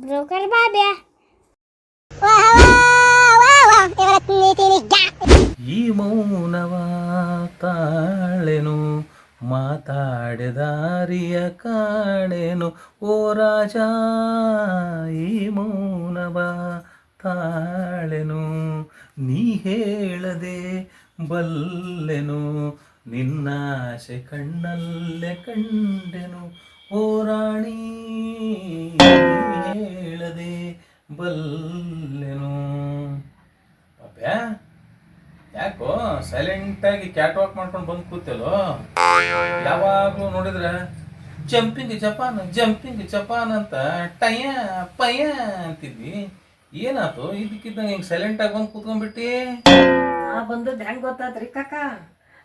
Broker ಬಾಬ್ಯಾ. ಈ ಮೌನವ ತಾಳೆನು, ಮಾತಾಡಿದಾರಿಯ ಕಾಣೆನು ಓ ರಾಜ, ಈ ಮೌನವ ತಾಳೆನು, ನೀ ಹೇಳದೆ ಬಲ್ಲೆನು. ನಿನ್ನಾಶೆ ಕಣ್ಣಲ್ಲೇ ಕಂಡೆನು. ಓ ರಾಣಿ ಹೇಳದೆ ಬಲ್ಲೆನು. ಪಾಪ್ಯಾ ಯಾಕೋ ಸೈಲೆಂಟ್ ಆಗಿ ಕ್ಯಾಟ್ ವಾಕ್ ಮಾಡ್ಕೊಂಡು ಬಂದು ಕೂತಲ್ಲೋ ಯಾವಾಗಲೂ ನೋಡಿದ್ರೆ, ಜಂಪಿಂಗ್ ಜಪಾನ್ ಜಂಪಿಂಗ್ ಜಪಾನ್ ಅಂತ, ಟಯ, ಪಯ ಅಂತಿದ್ವಿ. ಏನಾಯ್ತು ಇದಕ್ಕಿದ್ದಂಗೆ ಹಿಂಗೆ ಸೈಲೆಂಟ್ ಆಗಿ ಬಂದು ಕೂತ್ಕೊಂಡ್ಬಿಟ್ಟಿ? ನಾ ಬಂದದ್ ಹೆಂಗ್ ಗೊತ್ತಾತ್ರಿ ಕಾಕ?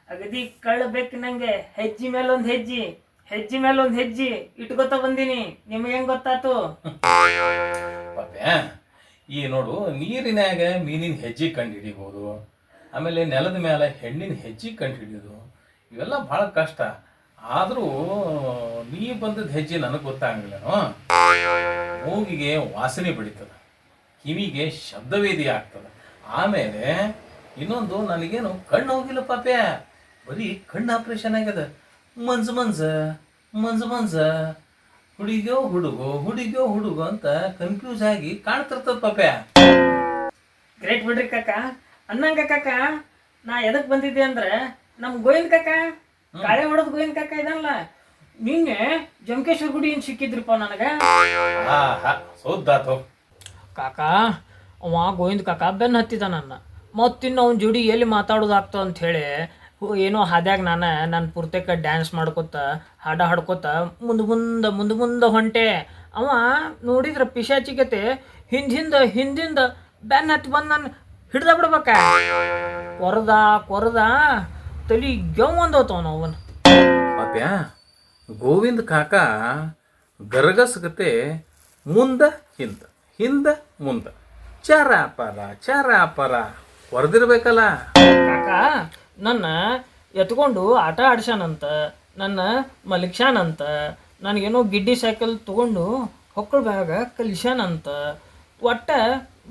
ಅಗದಿ ಕಳ್ಳು ನಂಗೆ, ಹೆಜ್ಜಿ ಮೇಲೆ ಒಂದು ಹೆಜ್ಜಿ. ಹೆಜ್ಜಿ ಮೇಲೆ ಒಂದ್ ಹೆಜ್ಜಿ ಇಟ್ಕೊತ ಬಂದೀನಿ. ನಿಮ್ಗೆ ಹೆಂಗ್ ಗೊತ್ತಾತು ಈ ನೋಡು ನೀರಿನಾಗ ಮೀನಿನ ಹೆಜ್ಜೆ ಕಂಡು ಹಿಡಿಬೋದು ಆಮೇಲೆ ನೆಲದ ಮೇಲೆ ಹೆಣ್ಣಿನ ಹೆಜ್ಜೆ ಕಂಡು ಹಿಡಿಯೋದು ಇವೆಲ್ಲ ಭಾಳ ಕಷ್ಟ. ಆದರೂ ನೀ ಬಂದದ ಹೆಜ್ಜೆ ನನಗೆ ಗೊತ್ತಾಗಲಿಲ್ಲ ಮೂಗಿಗೆ ವಾಸನೆ ಬಡಿತದ ಕಿವಿಗೆ ಶಬ್ದವೇದಿ ಆಗ್ತದ. ಆಮೇಲೆ ಇನ್ನೊಂದು ನನಗೇನು ಕಣ್ಣು ಹೋಗಿಲ್ಲ ಪಾಪೆ. ಬರೀ ಕಣ್ಣು ಆಪ್ರೇಷನ್ ಆಗ್ಯದ. ಮಂಜು ಮಂಜ. ಮಂಜು ಮಂಜ ಹುಡುಗ್ಯೋ ಹುಡುಗೋ ಹುಡುಗ್ಯೋ ಹುಡುಗೋ ಅಂತ ಕನ್ಫ್ಯೂಸ್ ಆಗಿ ಕಾಣ್ತಿರ್ತದ ಪಾಪ್ಯ. ಗ್ರೇಟ್ ಬಿಡ್ರಿ ಕಾಕ. ಅನ್ನಂಗ ಕಾಕ ನಾ ಎದಕ್ ಬಂದಿದ್ದೆ ಅಂದ್ರೆ ನಮ್ ಗೋವಿಂದ ಕಾಕ ಕಾಳೆ ಹೊಡೆದ್ ಗೋವಿಂದ ಕಾಕ ಇದಲ್ಲ ನಿನ್ನೆ ಜಂಕೇಶ್ವರ ಗುಡಿ ಏನ್ ಸಿಕ್ಕಿದ್ರಿಪ್ಪ ನನಗ? ಕಾಕ ಅವ ಗೋವಿಂದ ಕಾಕ ಬೆನ್ನ ಹತ್ತಿದ ನನ್ನ. ಮತ್ತಿನ್ನು ಅವ್ನ ಜೋಡಿ ಎಲ್ಲಿ ಮಾತಾಡೋದಾಗ್ತ ಅಂತ ಹೇಳಿ ಹು- ಏನೋ ಹಾದ್ಯಾಗ ನಾನು ನನ್ನ ಪೂರ್ತಿಕ ಡ್ಯಾನ್ಸ್ ಮಾಡ್ಕೊತ ಹಾಡ ಹಾಡ್ಕೊತ ಮುಂದೆ ಮುಂದೆ ಮುಂದೆ ಮುಂದೆ ಹೊಂಟೆ. ಅವ ನೋಡಿದ್ರ ಪಿಶಾಚಿಕತೆ ಹಿಂದಿಂದ ಹಿಂದ ಹಿಂದಿಂದ ಬ್ಯಾನ್ ಹತ್ತಿ ಬಂದು ನಾನು ಹಿಡ್ದ ಬಿಡ್ಬೇಕ. ಕೊರದ ಕೊರದ ತಲಿ ಗೆವ್ ಒಂದೋತವನ ಅವನು ಪಾಪ್ಯ ಗೋವಿಂದ ಕಾಕ ಗರಗಸಗತೆ ಮುಂದ ಹಿಂದ ಹಿಂದ ಮುಂದ. ಚಾರ ಪರ ಚಾರ ಪರ ಹೊರದಿರ್ಬೇಕಲ್ಲ ಕಾಕ ನನ್ನ ಎತ್ಕೊಂಡು ಆಟ ಆಡ್ಸ್ಯಾನಂತ, ನನ್ನ ಮಲಗ್ಸ್ಯಾನಂತ, ನನಗೇನೋ ಗಿಡ್ಡಿ ಸೈಕಲ್ ತೊಗೊಂಡು ಹೊಕ್ಕಳ ಬ್ಯಾಗ ಕಲಿಸ್ಯಾನಂತ, ಒಟ್ಟ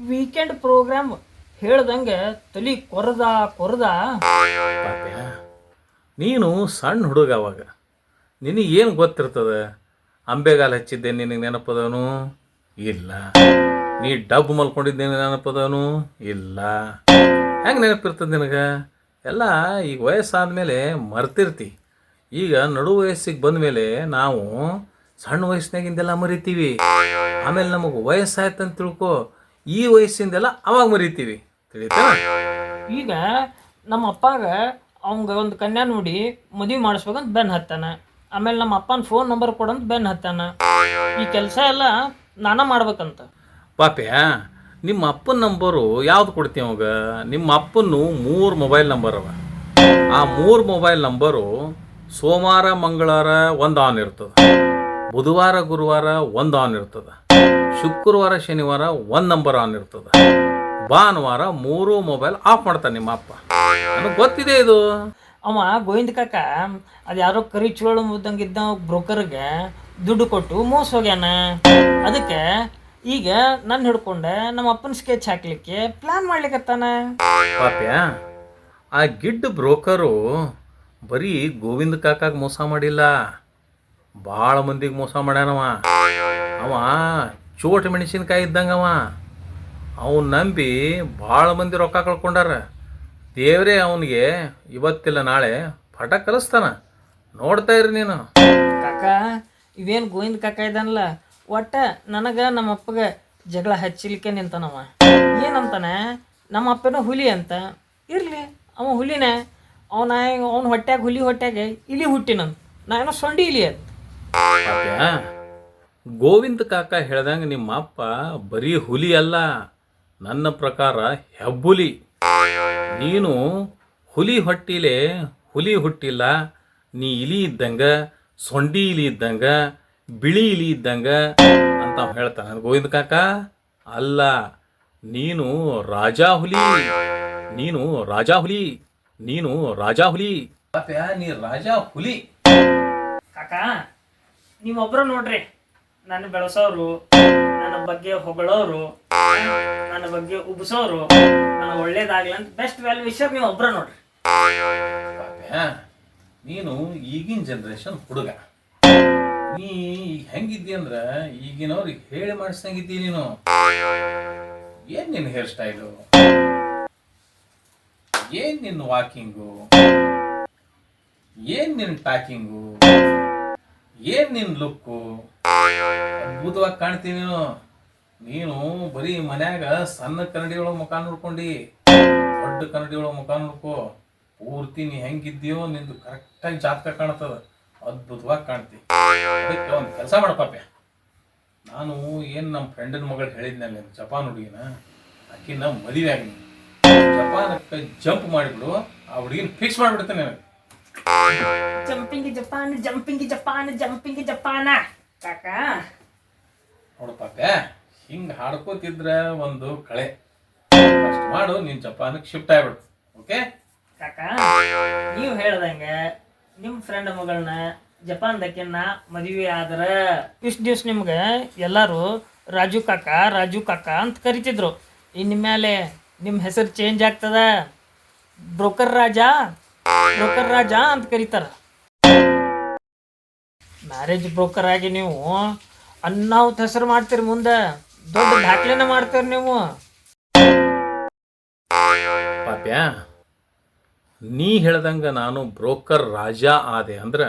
ವೀಕೆಂಡ್ ಪ್ರೋಗ್ರಾಮ್ ಹೇಳ್ದಂಗೆ ತಲಿ ಕೊರದ ಕೊರದ. ನೀನು ಸಣ್ಣ ಹುಡುಗ ಅವಾಗ. ಏನು ಗೊತ್ತಿರ್ತದ? ಅಂಬೆಗಾಲ ಹಚ್ಚಿದ್ದೆ ನಿನಗೆ ನೆನಪದವನು? ಇಲ್ಲ. ನೀ ಡಬ್ ಮಲ್ಕೊಂಡಿದ್ದೆ ನೆನಪದವನು? ಇಲ್ಲ. ಹೆಂಗೆ ನೆನಪಿರ್ತದೆ ನಿನಗೆ? ಎಲ್ಲ ಈಗ ವಯಸ್ಸಾದ ಮೇಲೆ ಮರ್ತಿರ್ತಿ. ಈಗ ನಡು ವಯಸ್ಸಿಗೆ ಬಂದಮೇಲೆ ನಾವು ಸಣ್ಣ ವಯಸ್ಸಿನಾಗಿಂದೆಲ್ಲ ಮರಿತೀವಿ. ಆಮೇಲೆ ನಮಗೆ ವಯಸ್ಸಾಯ್ತಂತ ತಿಳ್ಕೊ ಈ ವಯಸ್ಸಿಂದೆಲ್ಲ ಅವಾಗ ಮರಿತೀವಿ. ತಿಳಿತಾ ಈಗ ನಮ್ಮ ಅಪ್ಪಾಗ ಅವಂಗ ಒಂದು ಕನ್ಯಾ ನೋಡಿ ಮದುವೆ ಮಾಡಿಸ್ಬೇಕಂತ ಬೆನ್ ಹತ್ತಾನ. ಆಮೇಲೆ ನಮ್ಮ ಅಪ್ಪನ ಫೋನ್ ನಂಬರ್ ಕೊಡಂತ ಬೆನ್ ಹತ್ತಾನ. ಈ ಕೆಲಸ ಎಲ್ಲ ನಾನ ಮಾಡ್ಬೇಕಂತ. ಪಾಪ್ಯ ನಿಮ್ಮ ಅಪ್ಪನ ನಂಬರು ಯಾವ್ದು ಕೊಡ್ತೀವಿ ಅವಾಗ? ನಿಮ್ಮ ಅಪ್ಪನು ಮೂರು ಮೊಬೈಲ್ ನಂಬರ್ ಅವ. ಆ ಮೂರು ಮೊಬೈಲ್ ನಂಬರು ಸೋಮವಾರ, ಮಂಗಳವಾರ ಒಂದು ಆನ್ ಇರ್ತದೆ. ಬುಧವಾರ, ಗುರುವಾರ ಒಂದು ಆನ್ ಇರ್ತದೆ. ಶುಕ್ರವಾರ, ಶನಿವಾರ ಒಂದು ನಂಬರ್ ಆನ್ ಇರ್ತದೆ. ಭಾನುವಾರ ಮೂರು ಮೊಬೈಲ್ ಆಫ್ ಮಾಡ್ತಾನೆ ನಿಮ್ಮ ಅಪ್ಪ. ನನಗೆ ಗೊತ್ತಿದೆ ಇದು. ಅವ ಗೋವಿಂದ ಕಾಕ, ಅದು ಯಾರೋ ಕರಿ ಚೋಳ ಮುದ್ದಂಗಿದ್ದ ಬ್ರೋಕರ್ಗೆ ದುಡ್ಡು ಕೊಟ್ಟು ಮೋಸ ಹೋಗ್ಯಾನ. ಅದಕ್ಕೆ ಈಗ ನನ್ನ ಹಿಡ್ಕೊಂಡೆ ನಮ್ಮ ಅಪ್ಪನ ಸ್ಕೆಚ್ ಹಾಕ್ಲಿಕ್ಕೆ ಪ್ಲಾನ್ ಮಾಡ್ಲಿಕ್ಕತ್ತಾನ ಪಾಪ್ಯ ಆ ಗಿಡ್ಡ ಬ್ರೋಕರು ಬರೀ ಗೋವಿಂದ ಕಾಕಾಗ ಮೋಸ ಮಾಡಿಲ್ಲ. ಭಾಳ ಮಂದಿಗೆ ಮೋಸ ಮಾಡ್ಯಾನವ. ಅವ ಚೋಟ ಮೆಣಸಿನ್ಕಾಯಿ ಇದ್ದಂಗವ. ಅವನ್ ನಂಬಿ ಭಾಳ ಮಂದಿ ರೊಕ್ಕ ಕಳ್ಕೊಂಡಾರ. ದೇವರೇ ಅವನಿಗೆ ಇವತ್ತಿಲ್ಲ ನಾಳೆ ಪಟ ಕಲಿಸ್ತಾನ. ನೋಡ್ತಾ ಇರಿ ನೀನು. ಕಾಕ ಇವೇನು ಗೋವಿಂದ ಕಾಕ ಇದ್ದಾನಲ್ಲ ಒಟ್ಟ ನನಗ ನಮ್ಮ ಅಪ್ಪಗ ಜಗಳ ಹಚ್ಚಲಿಕ್ಕೆ ನಿಂತನವ. ಏನಂತಾನೆ? ನಮ್ಮ ಅಪ್ಪನ ಹುಲಿ ಅಂತ. ಇರ್ಲಿ, ಅವ ಹುಲಿನೇ. ಅವನ ಅವನ ಹೊಟ್ಯಾಗ, ಹುಲಿ ಹೊಟ್ಯಾಗ ಇಲಿ ಹುಟ್ಟಿನಂತ. ನಾ ಏನೋ ಸೊಂಡಿ ಇಲಿ ಅಂತ ಗೋವಿಂದ ಕಾಕ ಹೇಳ್ದಂಗೆ ನಿಮ್ಮ ಅಪ್ಪ ಬರೀ ಹುಲಿ ಅಲ್ಲ, ನನ್ನ ಪ್ರಕಾರ ಹೆಬ್ಬುಲಿ. ನೀನು ಹುಲಿ ಹೊಟ್ಟಿಲೆ ಹುಲಿ ಹುಟ್ಟಿಲ್ಲ, ನೀ ಇಲಿ ಇದ್ದಂಗ, ಸೊಂಡಿ ಇಲಿ ಇದ್ದಂಗ ಬಿಳಿ ಇಲಿ ಇದ್ದಂಗ ಅಂತ ಹೇಳ್ತಾನೆ. ಗೋವಿಂದ ಕಾಕ ಅಲ್ಲ ನೀನು ರಾಜಾ ಹುಲಿ ನೀನು ರಾಜಾ ಹುಲಿ ನೀನು ರಾಜಾ ಹುಲಿ. ನೀ ರಾಜಾ ಹುಲಿ. ಕಾಕ ನೀವೊಬ್ರು ನೋಡ್ರಿ. ನನ್ನ ಬೆಳೆಸೋರು ನನ್ನ ಬಗ್ಗೆ ಹೊಗಳೋರು ನನ್ನ ಬಗ್ಗೆ ಉಬ್ಸೋರು ನನಗೆ ಒಳ್ಳೇದಾಗ್ಲಿ ಅಂತ ಬೆಸ್ಟ್ ವ್ಯಾಲ್ಯೂ ವಿಷಯ ನೀವು ಒಬ್ರ ನೋಡ್ರಿ ನೀನು ಈಗಿನ ಜನ್ರೇಷನ್ ಹುಡುಗ. ನೀ ಹೆಂಗಿದ್ದಿ ಅಂದ್ರ ಈಗಿನವ್ರಿಗೆ ಹೇಳಿ ಮಾಡಿಸ್ದಂಗಿದ್ದಿ ನೀನು. ಏನ್ ನಿನ್ನ ಹೇರ್ ಸ್ಟೈಲು ಏನ್ ನಿನ್ನ ವಾಕಿಂಗು ಏನ್ ನಿನ್ನ ಟಾಕಿಂಗು ಏನ್ ನಿನ್ನ ಲುಕ್ಕು ಅದ್ಭುತವಾಗಿ ಕಾಣ್ತೀನಿ ನೀನು. ನೀನು ಬರೀ ಮನ್ಯಾಗ ಸಣ್ಣ ಕನ್ನಡಿ ಒಳಗೆ ಮುಖ ನೋಡ್ಕೊಂಡಿ. ದೊಡ್ಡ ಕನ್ನಡಿ ಒಳಗೆ ಮುಖ ನೋಡ್ಕೋ. ಪೂರ್ತಿ ನೀ ಹೆಂಗಿದ್ದೀಯೋ ನಿಂದು ಕರೆಕ್ಟಾಗಿ ಜಾತಕ ಕಾಣ್ತದ. ಅದ್ಭುತವಾಗಿ ಕಾಣ್ತಿ. ಅದಕ್ಕೆ ಒಂದು ಕೆಲಸ ಮಾಡ ಪಾಪ್ಯ ನಾನು ಏನು ನಮ್ಮ ಫ್ರೆಂಡಿನ ಮಗಳು ಹೇಳಿದ್ನಲ್ಲ ಜಪಾನ್ ಹುಡುಗಿನ ಆಕಿನ ಮದುವೆ ಆಗಿ. ಜಪಾನಕ್ಕೆ ಜಂಪ್ ಮಾಡಿಬಿಡು ಆ ಹುಡುಗಿನ ಫಿಕ್ಸ್ ಮಾಡಿಬಿಡ್ತೇನೆ ನನಗೆ. Jumping Japan jumping Japan jumping ಜಪಾನ. ಕಾಕ. ನೋಡು ಪಾಪ್ಯ ಹಿಂಗೆ ಹಾಡ್ಕೋತಿದ್ರ ಒಂದು ಕಳೆ. ಅಷ್ಟು ಮಾಡು ನೀನು ಜಪಾನಕ್ಕೆ ಶಿಫ್ಟ್ ಆಗ್ಬಿಡು. ಓಕೆ ಕಾಕ ನೀವು ಹೇಳ್ದಂಗೆ ನಿಮ್ಮ ಫ್ರೆಂಡ್ ಮಗಳನ್ನ ಜಪಾನ್ದಕ್ಕಿನ್ನ ಮದುವೆ ಆದ್ರ? ಇಷ್ಟು ದಿವ್ಸ ನಿಮ್ಗೆ ಎಲ್ಲರೂ ರಾಜು ಕಾಕ ರಾಜು ಕಾಕ ಅಂತ ಕರಿತಿದ್ರು. ಇನ್ನು ಮೇಲೆ ನಿಮ್ಮ ಹೆಸರು ಚೇಂಜ್ ಆಗ್ತದ? ಬ್ರೋಕರ್ ರಾಜ ಬ್ರೋಕರ್ ರಾಜ ಅಂತ ಕರೀತಾರ. ಮ್ಯಾರೇಜ್ ಬ್ರೋಕರ್ ಆಗಿ ನೀವು ಅನ್ನಾವತ್ ಹೆಸರು ಮಾಡ್ತೀರಿ ಮುಂದೆ. ದೊಡ್ಡ ದಾಖಲೆನ ಮಾಡ್ತೀರಿ ನೀವು. ಪಾಪ್ಯ ನೀ ಹೇಳ್ದಂಗೆ ನಾನು ಬ್ರೋಕರ್ ರಾಜ ಆದೆ ಅಂದ್ರೆ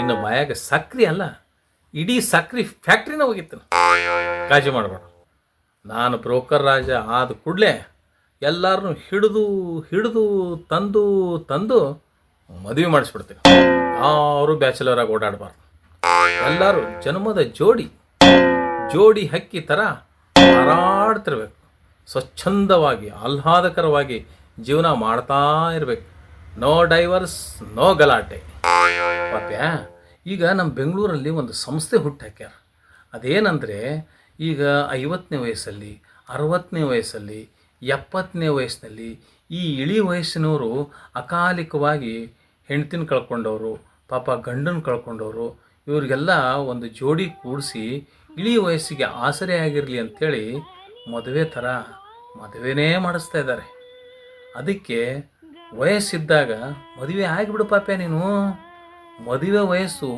ಇನ್ನು ಬಾಯಾಗ ಸಕ್ರಿ ಅಲ್ಲ, ಇಡೀ ಸಕ್ರಿ ಫ್ಯಾಕ್ಟ್ರಿನ ಹೋಗಿತ್ತು ಕಾಜಿ ಮಾಡಬೇಡ. ನಾನು ಬ್ರೋಕರ್ ರಾಜ ಆದ ಕೂಡಲೇ ಎಲ್ಲರನ್ನೂ ಹಿಡಿದು ಹಿಡಿದು, ತಂದು ತಂದು ಮದುವೆ ಮಾಡಿಸ್ಬಿಡ್ತೀನಿ. ಯಾರು ಬ್ಯಾಚುಲರ್ ಆಗಿ ಓಡಾಡಬಾರ್ದು. ಎಲ್ಲರೂ ಜನ್ಮದ ಜೋಡಿ ಜೋಡಿ ಹಕ್ಕಿ ಥರ ಹಾರಾಡ್ತಿರ್ಬೇಕು. ಸ್ವಚ್ಛಂದವಾಗಿ, ಆಹ್ಲಾದಕರವಾಗಿ ಜೀವನ ಮಾಡ್ತಾ ಇರಬೇಕು. ನೋ ಡೈವರ್ಸ್ ನೋ ಗಲಾಟೆ. ಓಕೆ ಈಗ ನಮ್ಮ ಬೆಂಗಳೂರಲ್ಲಿ ಒಂದು ಸಂಸ್ಥೆ ಹುಟ್ಟಾಕ್ಯಾರ ಅದೇನಂದರೆ, ಈಗ ಐವತ್ತನೇ ವಯಸ್ಸಲ್ಲಿ ಅರವತ್ತನೇ ವಯಸ್ಸಲ್ಲಿ ಎಪ್ಪತ್ತನೇ ವಯಸ್ಸಿನಲ್ಲಿ ಈ ಇಳಿ ವಯಸ್ಸಿನವರು ಅಕಾಲಿಕವಾಗಿ ಹೆಂಡ್ತಿನ ಕಳ್ಕೊಂಡವರು, ಪಾಪ ಗಂಡನ ಕಳ್ಕೊಂಡವರು, ಇವರಿಗೆಲ್ಲ ಒಂದು ಜೋಡಿ ಕೂಡಿಸಿ ಇಳಿ ವಯಸ್ಸಿಗೆ ಆಸರೆ ಆಗಿರಲಿ ಅಂಥೇಳಿ ಮದುವೆ ಥರ ಮದುವೆನೇ ಮಾಡಿಸ್ತಾ ಇದ್ದಾರೆ. ಅದಕ್ಕೆ ವಯಸ್ಸಿದ್ದಾಗ ಮದುವೆ ಆಗಿಬಿಡು ಪಾಪ್ಯ ನೀನು. ಮದುವೆ ವಯಸ್ಸು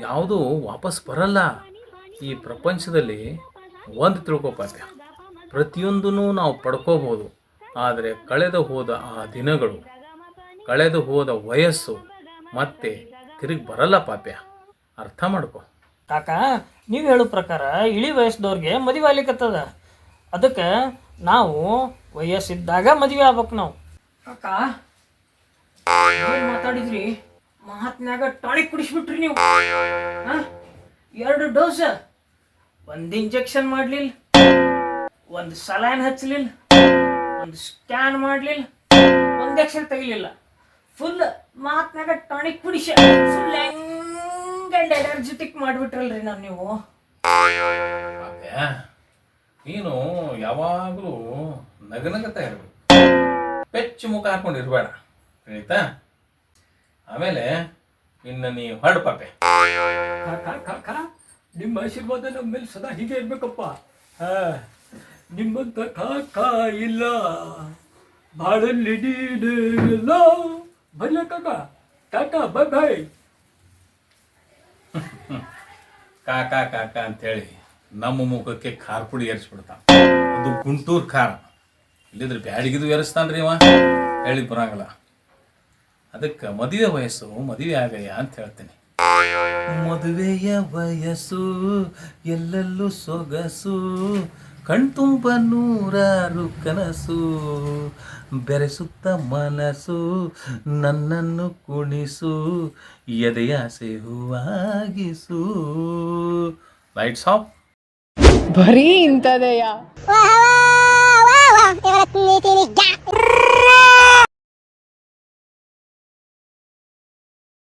ಯಾವುದೂ ವಾಪಸ್ ಬರಲ್ಲ. ಈ ಪ್ರಪಂಚದಲ್ಲಿ ಒಂದು ತಿಳ್ಕೊ ಪಾಪ್ಯ. ಪ್ರತಿಯೊಂದೂ ನಾವು ಪಡ್ಕೋಬೋದು ಆದರೆ ಕಳೆದು ಹೋದ ಆ ದಿನಗಳು, ಕಳೆದು ಹೋದ ವಯಸ್ಸು ಮತ್ತೆ ತಿರುಗಿ ಬರಲ್ಲ ಪಾಪ್ಯ. ಅರ್ಥ ಮಾಡ್ಕೊ. ಕಾಕ, ನೀವು ಹೇಳೋ ಪ್ರಕಾರ ಇಳಿ ವಯಸ್ಸದವ್ರಿಗೆ ಮದುವೆ ಆಗ್ಲಿಕ್ಕತ್ತದ ಅದಕ್ಕೆ ನಾವು ವಯಸ್ಸಿದ್ದಾಗ ಮದುವೆ ಆಗ್ಬೇಕು ನಾವು. ಅಕ್ಕ ಏನ್ ಮಾತಾಡಿದ್ರಿ? ಮಹಾತ್ಮ್ಯಾಗ ಟಾನಿಕ್ ಕುಡಿಸ್ಬಿಟ್ರಿ ನೀವು? ಎರಡು ಡೋಸ್. ಒಂದು ಇಂಜೆಕ್ಷನ್ ಮಾಡ್ಲಿಲ್ಲ. ಒಂದು ಸಲೈನ್ ಹಚ್ಚಲಿಲ್ಲ ಒಂದು ಸ್ಕ್ಯಾನ್ ಮಾಡ್ಲಿಲ್ಲ. ಒಂದು ಎಕ್ಷನ್ ತೆಗಿಲಿಲ್ಲ. ಫುಲ್ ಮಹಾತ್ಮ್ಯಾಗ ಟಾನಿಕ್ ಕುಡಿಸ ಫುಲ್ ಹೆಂಗ್ ಎನರ್ಜೆಟಿಕ್ ಮಾಡ್ಬಿಟ್ರಲ್ರಿ ನಾನು ನೀವು. ನೀನು ಯಾವಾಗಲೂ ನಗನಗತಾ ಇರಬೇಕು ಪೆಚ್ಚು ಮುಖ ಹಾಕೊಂಡು ಇರಬೇಡ ಆಯ್ತಾ? ಆಮೇಲೆ ಇನ್ನು ನೀ ಹೊರಡು ಪಾಪೆ. ನಿಮ್ಮ ಆಶೀರ್ವಾದ ನಮ್ಮ ಮೇಲೆ ಸದಾ ಹೀಗೆ ಇರ್ಬೇಕಪ್ಪ. ಹಾ ನಿಮ್ಮಂತ ಕಾಕ ಇಲ್ಲ ಬಾಳಲ್ಲಿ ಇಲ್ಲ ಬರ್ಲ ಕಾಕ. ಕಾಕ ಬೈ ಬೈ ಕಾಕ ಕಾಕ ಅಂತೇಳಿ ನಮ್ಮ ಮುಖಕ್ಕೆ ಖಾರ ಪುಡಿ ಏರಿಸ್ಬಿಡ್ತಾನ. ಅದು ಗುಂಟೂರು ಖಾರ. ಇಲ್ಲಿದ್ರೆ ಬ್ಯಾಡಿಗಿದು ರೀ ಅವ ಹೇಳಿ ಬರಂಗಿಲ್ಲ. ಅದಕ್ಕೆ ಮದುವೆ ವಯಸ್ಸು ಮದುವೆ ಆಗಯ್ಯ ಅಂತ ಹೇಳ್ತೀನಿ. ಮದುವೆಯ ವಯಸ್ಸು ಎಲ್ಲೆಲ್ಲೂ ಸೊಗಸು ಕಣ್ತುಂಬ ನೂರಾರು ಕನಸು ಬೆರೆಸುತ್ತ ಮನಸ್ಸು ನನ್ನನ್ನು ಕುಣಿಸು ಎದೆಯಾಸೆ ಹೂವಾಗಿಸು. ಲೈಟ್ಸ್ ಆಫ್ ಬರೀ ಇಂಥದೆಯಾ